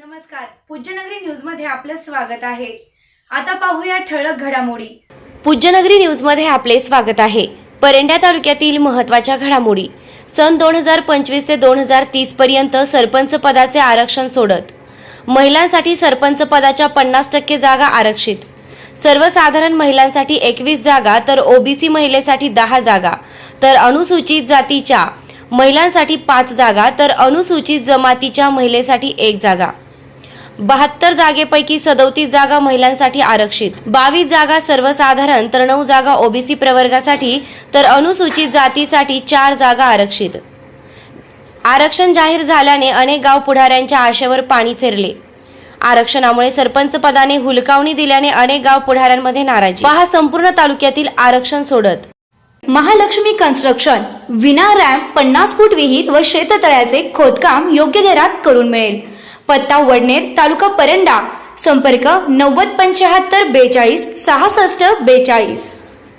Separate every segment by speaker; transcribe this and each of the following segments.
Speaker 1: नमस्कार. पूज्यनगरी न्यूजमध्ये आपलं स्वागत आहे. आता पाहूया ठळक घडामोडी.
Speaker 2: पूज्यनगरी न्यूजमध्ये आपले स्वागत आहे. परंड्या तालुक्यातील महत्त्वाच्या घडामोडी. सन दोन हजार पंचवीस ते दोन हजार तीस पर्यंत सरपंच पदाचे आरक्षण सोडत. महिलांसाठी सरपंच पदाच्या पन्नास टक्के जागा आरक्षित. सर्वसाधारण महिलांसाठी एकवीस जागा तर ओबीसी महिलेसाठी दहा जागा. तर अनुसूचित जातीच्या महिलांसाठी पाच जागा तर अनुसूचित जमातीच्या महिलेसाठी एक जागा. बहात्तर जागेपैकी सदोतीस जागा महिलांसाठी आरक्षित. बावीस जागा सर्वसाधारण तर नऊ जागा ओबीसी प्रवर्गासाठी तर अनुसूचित जातीसाठी चार जागा आरक्षित. आरक्षण जाहीर झाल्याने अनेक गाव पुढाऱ्यांच्या आशेवर पाणी फिरले. आरक्षणामुळे सरपंच पदाने हुलकावणी दिल्याने अनेक गाव पुढाऱ्यांमध्ये नाराजी. पहा संपूर्ण तालुक्यातील आरक्षण सोडत.
Speaker 3: महालक्ष्मी कन्स्ट्रक्शन विना रॅम्प पन्नास फूट विहीर व शेततळ्याचे खोदकाम योग्य दरात करून मिळेल. पत्ता वडनेर तालुका परंडा. संपर्क नव्वद पंच्याहत्तर बेचाळीस सहासष्ट बेचाळीस.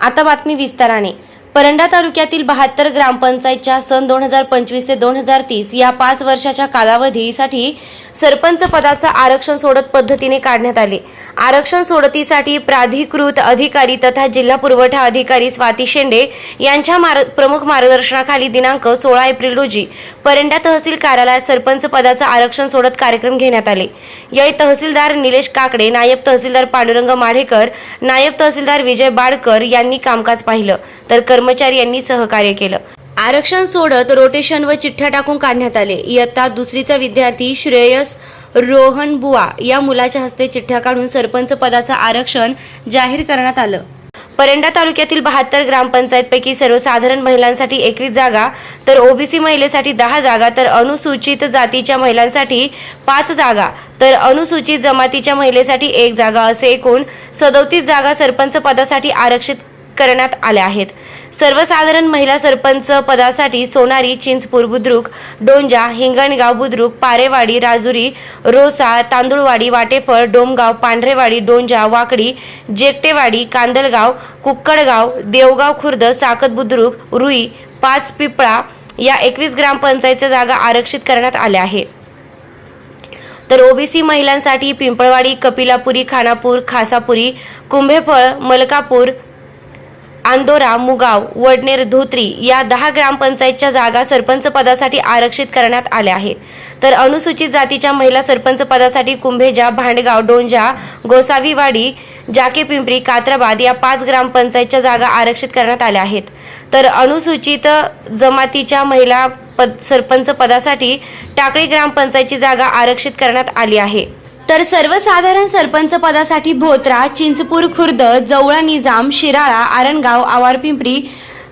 Speaker 2: आता बातमी विस्ताराने. परंडा तालुक्यातील बहात्तर ग्रामपंचायतच्या सन दोन हजार पंचवीस ते दोन हजार तीस या पाच वर्षाच्या कालावधीसाठी सरपंच पदाचं आरक्षण सोडत पद्धतीने काढण्यात आले. आरक्षण सोडतीसाठी प्राधिकृत अधिकारी तथा जिल्हा पुरवठा अधिकारी स्वाती शेंडे यांच्या मार प्रमुख मार्गदर्शनाखाली दिनांक सोळा एप्रिल रोजी परंडा तहसील कार्यालयात सरपंच पदाचं आरक्षण सोडत कार्यक्रम घेण्यात आले. यावेळी तहसीलदार निलेश काकडे नायब तहसीलदार पांडुरंग माढेकर नायब तहसीलदार विजय बाडकर यांनी कामकाज पाहिलं तर कर्मचारी यांनी सहकार्य केलं. आरक्षण सोडत रोटेशन व चिठ्ठ्या टाकून काढण्यात आले. इयत्ता दुसरीचा विद्यार्थी श्रेयस रोहन बुवा या मुलाच्या हस्ते चिठ्ठ्या काढून सरपंच पदाचं आरक्षण जाहीर करण्यात आलं. परंडा तालुक्यातील बहात्तर ग्रामपंचायतपैकी सर्वसाधारण महिलांसाठी एकवीस जागा तर ओबीसी महिलेसाठी दहा जागा तर अनुसूचित जातीच्या महिलांसाठी पाच जागा तर अनुसूचित जमातीच्या महिलेसाठी एक जागा असे एकूण सदोतीस जागा सरपंच पदासाठी आरक्षित करण्यात आल्या आहेत. सर्वसाधारण महिला सरपंच पदासाठी सोनारी चिंचपूर बुद्रुक डोंजा हिंगणगाव बुद्रुक पारेवाडी राजुरी रोसा तांदुळवाडी वाटेफळ डोमगाव पांढरेवाडी डोंजा वाकडी जेकटेवाडी कांदलगाव कुक्कडगाव देवगाव खुर्द साकत बुद्रुक रुई पाच पिपळा या एकवीस ग्रामपंचायतच्या जागा आरक्षित करण्यात आल्या आहे तर ओबीसी महिलांसाठी पिंपळवाडी कपिलापुरी खानापूर खासापुरी कुंभेफळ मलकापूर आंदोरा मुगाव वडनेर धोत्री या दहा ग्रामपंचायतच्या जागा सरपंच पदासाठी आरक्षित करण्यात आल्या आहेत. तर अनुसूचित जातीच्या महिला सरपंच पदासाठी कुंभेजा भांडगाव डोंजा गोसावीवाडी जाके पिंपरी कात्राबाद या पाच ग्रामपंचायतच्या जागा आरक्षित करण्यात आल्या आहेत. तर अनुसूचित जमातीच्या महिला पद सरपंच पदासाठी टाकळी ग्रामपंचायतची जागा आरक्षित करण्यात आली आहे.
Speaker 3: तर सर्वसाधारण सरपंच पदासाठी भोत्रा चिंचपूर खुर्द जवळा निजाम शिराळा आरणगाव आवारपिंपरी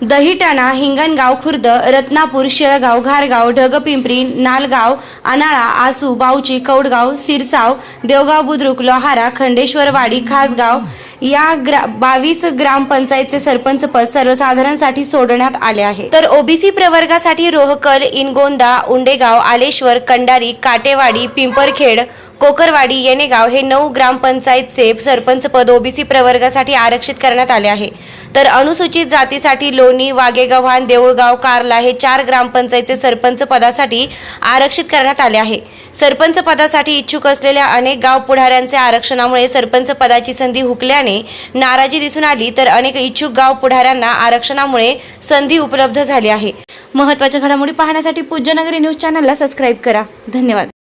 Speaker 3: दहिटाणा हिंगणगाव खुर्द रत्नापूर शेळगाव घारगाव ढगपिंपरी नालगाव अनाळा आसू बावची कौडगाव सिरसाव देवगाव बुद्रुक लोहारा खंडेश्वरवाडी खासगाव या ग्रा बावीस ग्रामपंचायतचे सरपंच पद सर्वसाधारणसाठी सोडण्यात आले आहे. तर ओबीसी प्रवर्गासाठी रोहकल इनगोंदा उंडेगाव आलेश्वर कंडारी काटेवाडी पिंपरखेड कोकरवाडी येणेगाव हे नऊ ग्रामपंचायतचे सरपंच पद ओबीसी प्रवर्गासाठी आरक्षित करण्यात आले आहे. तर अनुसूचित जातीसाठी लोणी वागेगव्हाण देऊळगाव कार्ला हे चार ग्रामपंचायतचे सरपंच पदासाठी आरक्षित करण्यात आले आहे. सरपंच पदासाठी इच्छुक असलेल्या अनेक गाव पुढाऱ्यांचे आरक्षणामुळे सरपंच पदाची संधी हुकल्याने नाराजी दिसून आली तर अनेक इच्छुक गाव पुढाऱ्यांना आरक्षणामुळे संधी उपलब्ध झाली आहे. महत्त्वाच्या घडामोडी पाहण्यासाठी पूज्यनगरी न्यूज चॅनलला सबस्क्राईब करा. धन्यवाद.